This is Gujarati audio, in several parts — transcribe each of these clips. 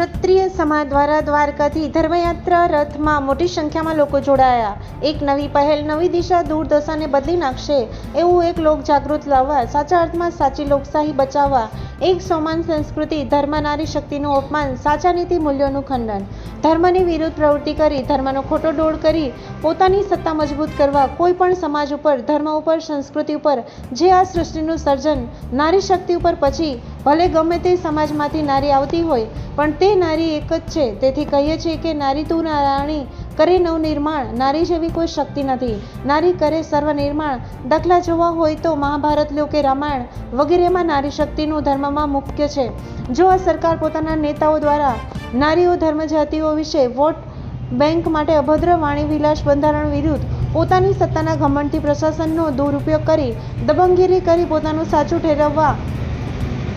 ક્ષત્રિય સમાજ દ્વારા દ્વારકાથી ધર્મયાત્રા રથમાં મોટી સંખ્યામાં લોકો જોડાયા. એક નવી પહેલ નવી દિશા દૂરદશાને બદલી નાખશે એવું એક લોક જાગૃત લાવવા, સાચા અર્થમાં સાચી લોકશાહી બચાવવા, એક સમાન સંસ્કૃતિ, ધર્મ, નારી શક્તિનું અપમાન, સાચા નીતિ મૂલ્યોનું ખંડન, ધર્મની વિરુદ્ધ પ્રવૃત્તિ કરી, ધર્મનો ખોટો ડોળ કરી, પોતાની સત્તા મજબૂત કરવા, કોઈ પણ સમાજ ઉપર, ધર્મ ઉપર, સંસ્કૃતિ ઉપર, જે આ સૃષ્ટિનું સર્જન, નારી શક્તિ ઉપર પછી ભલે ગમે તે સમાજમાંથી નારી આવતી હોય, પણ તે નારી એક જ છે. તેથી કહીએ છીએ કે નારી તું નારાણી કરે નવનિર્માણ. નારી જેવી કોઈ શક્તિ નથી. નારી કરે સર્વનિર્માણ. દાખલા જોવા હોય તો મહાભારત લો કે રામાયણ વગેરેમાં નારી શક્તિનું ધર્મમાં મુખ્ય છે. જો આ સરકાર પોતાના નેતાઓ દ્વારા નારીઓ ધર્મ જાતિઓ વિશે વોટ બેંક માટે અભદ્ર, વાણી વિલાસ બંધારણ વિરુદ્ધ પોતાની સત્તાના ઘમંડથી પ્રશાસનનો દુરુપયોગ કરી દબંગગીરી કરી પોતાનું સાચું ઠેરવવા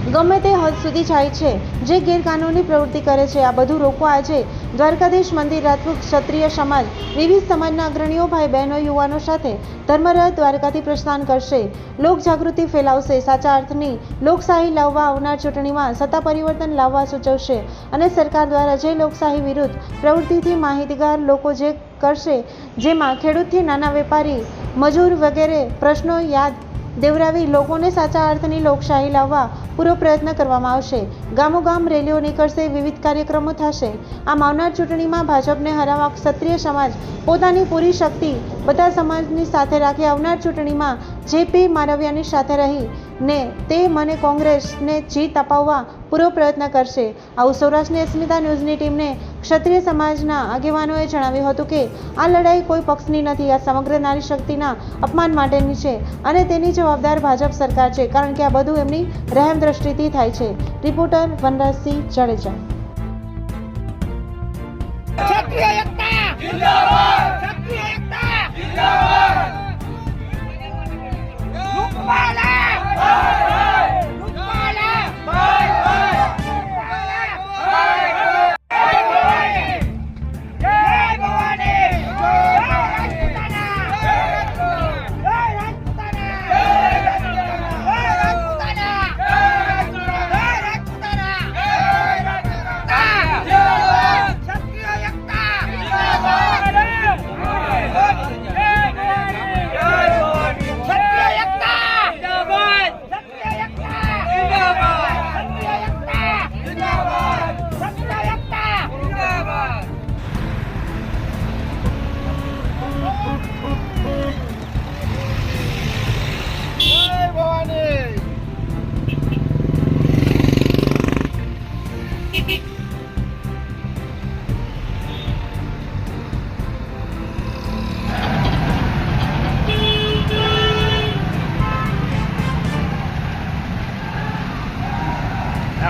ગમે તે હદ સુધી જાય છે. જે ગેરકાનૂની પ્રવૃત્તિ કરે છે. આ બધું રોકવા આજે દ્વારકાધીશ મંદિર રાજપૂત ક્ષત્રિય સમાજ, વિવિધ સમાજના અગ્રણીઓ ભાઈ બહેનો યુવાનો સાથે ધર્મરથ દ્વારકાથી પ્રસ્થાન કરશે. લોક જાગૃતિ ફેલાવશે. સાચા અર્થની લોકશાહી લાવવા આવનાર ચૂંટણીમાં સત્તા પરિવર્તન લાવવા સૂચવશે અને સરકાર દ્વારા જે લોકશાહી વિરુદ્ધ પ્રવૃત્તિથી માહિતગાર લોકો જે કરશે, જેમાં ખેડૂતથી નાના વેપારી, મજૂર વગેરે પ્રશ્નો યાદ દેવરાવી લોકોને સાચા અર્થની લોકશાહી લાવવા પૂરો પ્રયત્ન કરવામાં આવશે. ગામોગામ રેલીઓ નીકળશે, વિવિધ કાર્યક્રમો થશે. આમ આવનાર ચૂંટણીમાં ભાજપને હરાવવા ક્ષત્રિય સમાજ પોતાની પૂરી શક્તિ બધા સમાજની સાથે રાખી આવનાર ચૂંટણીમાં જેપી મારવિયાની સાથે રહી ને તે મને કોંગ્રેસને જીત અપાવવા પૂરો પ્રયત્ન કરશે. આવું સૌરાષ્ટ્રની અસ્મિતા ન્યૂઝની ટીમને ક્ષત્રિય સમાજના આગેવાનોએ જણાવ્યું હતું કે, આ લડાઈ કોઈ પક્ષની નથી, આ સમગ્ર નારી શક્તિના અપમાન માટેની છે અને તેની જવાબદાર ભાજપ સરકાર છે, કારણ કે આ બધું એમની રહેમ દ્રષ્ટિથી થાય છે. રિપોર્ટર વનરાજસિંહ જાડેજા.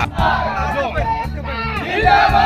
జిందాబాద్ జిందాబాద్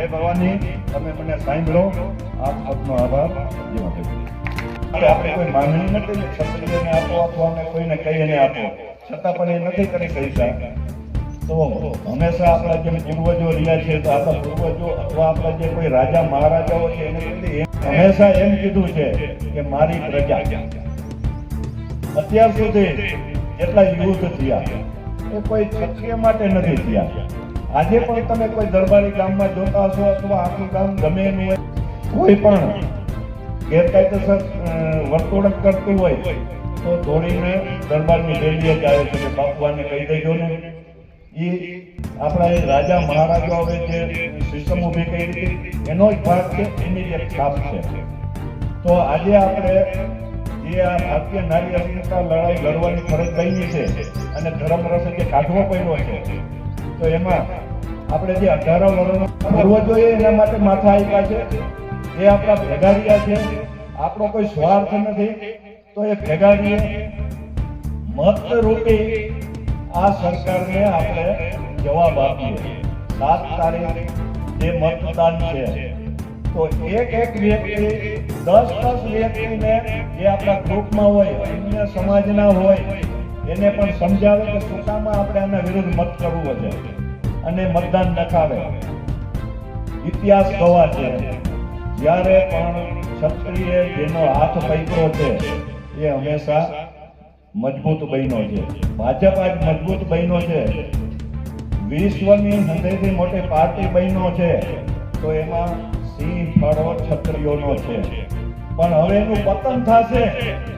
જય ભવાની, તમે મને સાંભળો, આપ આપનો આભાર. જે માટે આપણે આપણે કોઈ માંગણી નથી ક્ષત્રિયને આપો અથવા અમે કોઈને કહીને આપો. છતાં પણ એ નથી કરી શકતા. તો હંમેશા આપણા જે પૂર્વજો રહ્યા છે, તો આપણા પૂર્વજો અથવા આપણા જે કોઈ રાજા મહારાજાઓ છે, એને હંમેશા એમ કીધું છે કે મારી પ્રજા. અત્યાર સુધી એટલા યુદ્ધ થયા. એ કોઈ ક્ષત્રિય માટે નથી થયા. આજે પણ તમે કોઈ દરબારી ગામમાં જોતા હશો અથવા આખું ગામ ગમે એનું કોઈ પણ ગેરકાયદેસર વર્તણૂક કરતું હોય, તો દોડીને દરબારની ડેલીએ જ આવે છે બાપુઆને કહી દેજો ને. એ આપણા એ રાજા મહારાજાઓએ જે સિસ્ટમ ઊભી કરી હતી એનો જ ભાગ છે, એની જે છાપ છે. તો આજે આપણે જે આ ભારતીય નારી અધિકાર લડાઈ લડવાની ફરજ બની છે અને ધર્મ રસે જે કાઢવો પડ્યો છે તો એમાં આપણે જે અઢારો વર્ષ કરવો જોઈએ, એના માટે માથા આપ્યા છે. એ આપણા ભેગારિયા છે. આપણો કોઈ સ્વાર્થ નથી. તો એ ભેગારીએ મત રૂપી આ સરકારને આપણે જવાબ આપીએ. સાત તારીખ જે મતદાન છે. તો એક એક વ્યક્તિ, દસ દસ વ્યક્તિને જે આપણા ગ્રુપમાં હોય, અન્ય સમાજના હોય એને પણ સમજાવે કે શું આપણે આના વિરુદ્ધ મત કરવું છે અને મતદાન નખાવે. ઇતિહાસ ગવા છે. જ્યારે પણ ક્ષત્રિય જેનો હાથ પૈકરો છે, એ હંમેશા મજબૂત બન્યો છે. ભાજપ આજ મજબૂત બન્યો છે. વિશ્વની હૃદયથી મોટી પાર્ટી બન્યો છે. તો એમાં સિંહ, ફળો છત્રીઓનો છે. પણ હવે એનું પતન થશે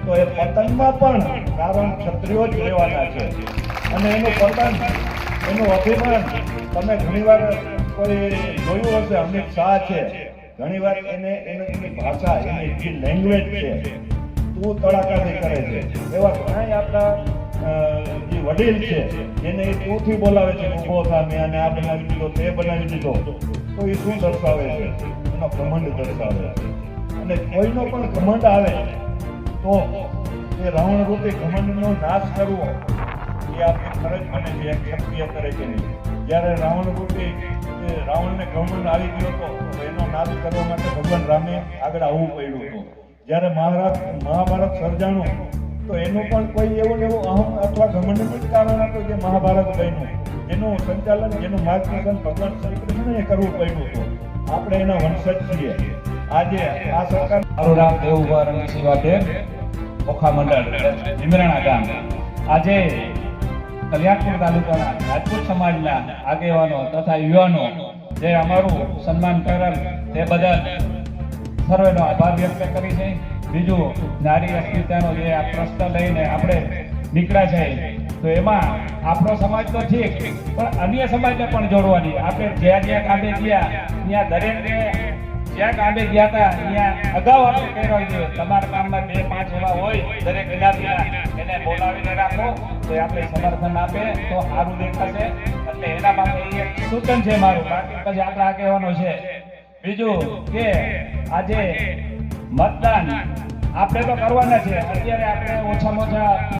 તો એ પતનમાં પણ કારણ ક્ષત્રિયો જ રહેવાના છે. અને એનું પતન, એનું અભિમાન તમે ઘણીવાર કોઈ જોયું હશે અમિત શાહ છે. ઘણીવાર એને એને, એની ભાષા, એની જે લેંગ્વેજ છે, તું તડાકાથી કરે છે. એવા ઘણા આપણા જે વડીલ છે, એને એ તુંથી બોલાવે છે ઊભો સામે અને આ બનાવી દીધો, તે બનાવી દીધો. તો એ શું દર્શાવે છે? એનો ઘમંડ દર્શાવે છે. અને કોઈનો પણ ઘમંડ આવે, તો એ રાવણ રૂપી ઘમંડનો નાશ કરવો, એ આપણી ફરજ બને છે, એક ક્ષત્રિય તરીકેની જ્યારે રાવણ રૂપી રાવણને ઘમંડ આવી ગયો હતો એનો નાશ કરવા માટે ભગવાન રામે આગળ આવવું પડ્યું હતું. જ્યારે મહારાજ, મહાભારત સર્જાણું, તો એનું પણ કોઈ એવો ને એવો અહમ અથવા ઘમંડનું જ કારણ હતું જે મહાભારત બન્યું, એનું સંચાલન જેનું માર્ગદર્શન ભગવાન શ્રી કૃષ્ણએ કરવું પડ્યું હતું. આપણે એના વંશજ છીએ. આજે આ સરકાર મારું નામ દેવુભા રણજીતસિંહ વાઢેર ઓખા મંડળ, ભીમરાણા ગામ. આજે કલ્યાણપુર તાલુકાના રાજપૂત સમાજના આગેવાનો તથા યુવાનો જે અમારું સન્માન કરેલ તે બદલ સર્વેનો આભાર વ્યક્ત કરી છે. બીજું, નારી અસ્મિતાનો જે આ પ્રશ્ન લઈને આપણે નીકળ્યા છે, તો એમાં આપણો સમાજ તો ઠીક, પણ અન્ય સમાજને પણ જોડવાની. આપણે જ્યાં જ્યાં કામે ગયા, ત્યાં દરેકને જ્યાં કામે ગયા હતા ત્યાં અગાઉ આપણે કહેવાય છે. તમારા ગામમાં બે પાંચ એવા હોય, દરેક જ્ઞાતિના એને બોલાવીને રાખો, તો આપણે સમર્થન આપે, તો સારું દેખાશે. એટલે એના માટે એક સૂચન છે મારું, બાકી પછી આ આગેવાનો છે. બીજું કે આજે મતદાન આપણે તો કરવાના છે, અત્યારે આપણે ઓછામાં ઓછા